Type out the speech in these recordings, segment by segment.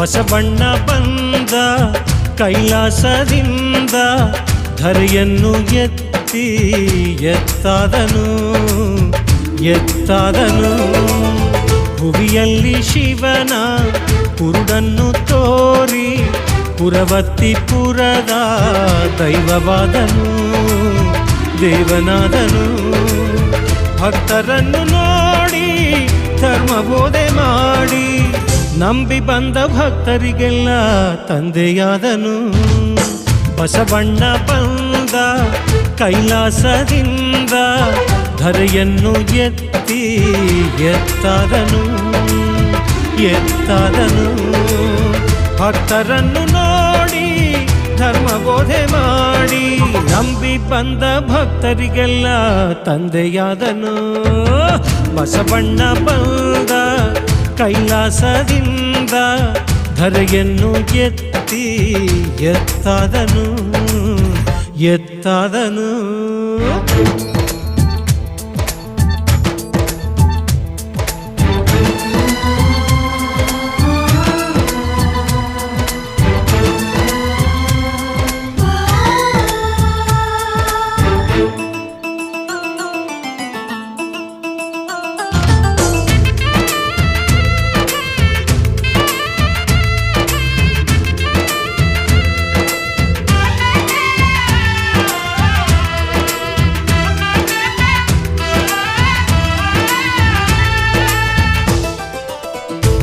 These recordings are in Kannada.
ಬಸವಣ್ಣ ಬಂದ ಕೈಲಾಸದಿಂದ ಧರೆಯನ್ನು ಎತ್ತಿ ಎತ್ತಾದನು ಎತ್ತಾದನು. ಭುವಿಯಲ್ಲಿ ಶಿವನ ಕುರುಡನ್ನು ತೋರಿ ಪುರವತ್ತಿ ಪುರದ ದೈವವಾದನು, ದೇವನಾದನು. ಭಕ್ತರನ್ನು ನೋಡಿ ಧರ್ಮಬೋಧೆ ಮಾಡಿ ನಂಬಿ ಬಂದ ಭಕ್ತರಿಗೆಲ್ಲ ತಂದೆಯಾದನು. ಬಸವಣ್ಣ ಬಂದ ಕೈಲಾಸದಿಂದ ಧರೆಯನ್ನು ಎತ್ತಿ ಎತ್ತಾದನು ಎತ್ತಾದನು. ಭಕ್ತರನ್ನು ನೋಡಿ, ಧರ್ಮಬೋಧೆ ಮಾಡಿ ನಂಬಿ ಬಂದ ಭಕ್ತರಿಗೆಲ್ಲ ತಂದೆಯಾದನು. ಬಸವಣ್ಣ ಬಂದ ಕೈಲಾಸದಿಂದ ಧರೆಯನ್ನು ಎತ್ತಿ ಎತ್ತಾದನು ಎತ್ತಾದನು.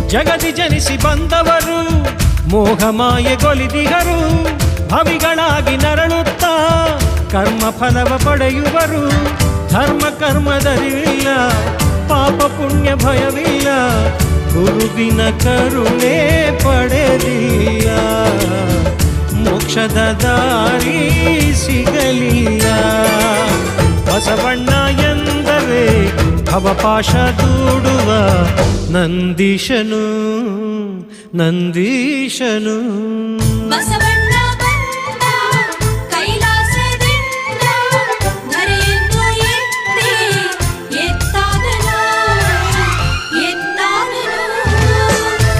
ಜಗದಿ ಜನಿಸಿ ಬಂದವರು ಮೋಹಮಾಯೆಗೊಲಿದಿಗರು ಭವಿಗಳಾಗಿ ನರಳುತ್ತಾ ಕರ್ಮ ಫಲವ ಪಡೆಯುವರು. ಧರ್ಮ ಕರ್ಮದರಿವಿಲ್ಲ ಪಾಪ ಪುಣ್ಯ ಭಯವಿಲ್ಲ, ಗುರುವಿನ ಕರುಣೆ ಪಡೆದಿಲ್ಲ. ಮೋಕ್ಷದ ದಾರಿ ಸಿಗಲಿಲ್ಲ. ಬಸವಣ್ಣ ಭವಪಾಶ ದೂಡುವ ನಂದೀಶನು ನಂದೀಶನು.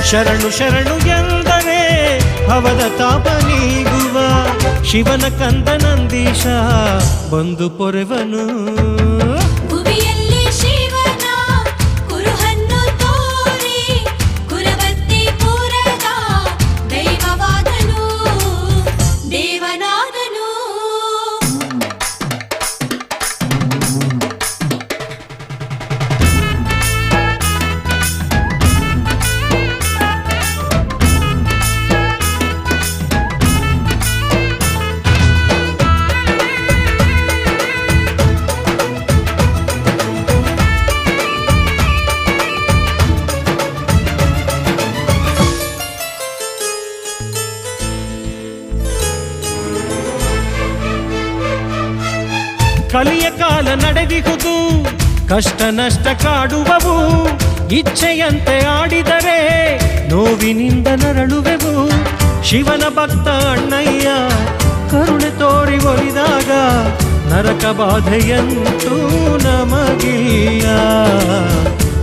ಶರಣು ಶರಣು ಎಂದರೆ ಭವದ ತಾಪ ನೀಗುವ ಶಿವನ ಕಂದ ನಂದೀಶ ಬಂದು ಪೊರೆವನು. ಕಲಿಯ ಕಾಲ ನಡೆದಿಹುದು, ಕಷ್ಟ ನಷ್ಟ ಕಾಡುವವು, ಇಚ್ಛೆಯಂತೆ ಆಡಿದರೆ ನೋವಿನಿಂದ ನರಳುವೆವು. ಶಿವನ ಭಕ್ತ ಅಣ್ಣಯ್ಯ, ಕರುಣೆ ತೋರಿ ಒಲಿದಾಗ ನರಕ ಬಾಧೆಯಂತೂ ನಮಗಿಲ್ಲ.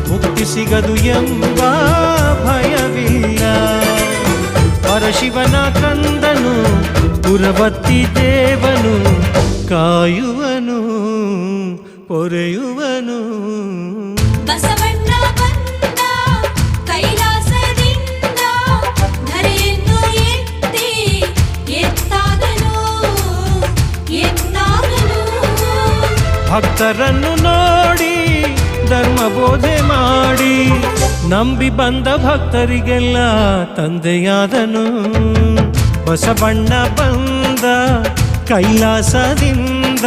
ಮುಕ್ತಿ ಸಿಗದು ಎಂಬ ಭಯವಿಲ್ಲ. ಪರಶಿವನ ಕಂದನು ಪುರವತ್ತಿ ದೇವನು ಕಾಯುವನು ಪೊರೆಯುವನು ಬಸವಣ್ಣ ಬಂದ ಕೈಲಾಸದಿಂದ ಧರೆಯನ್ನು ಎತ್ತಿ ಎತ್ತಾದನು ಎತ್ತಾದನು. ಭಕ್ತರನ್ನು ನೋಡಿ ಧರ್ಮ ಬೋಧೆ ಮಾಡಿ ನಂಬಿ ಬಂದ ಭಕ್ತರಿಗೆಲ್ಲ ತಂದೆಯಾದನು. ಬಸವಣ್ಣ ಬಂದ ಕೈಲಾಸದಿಂದ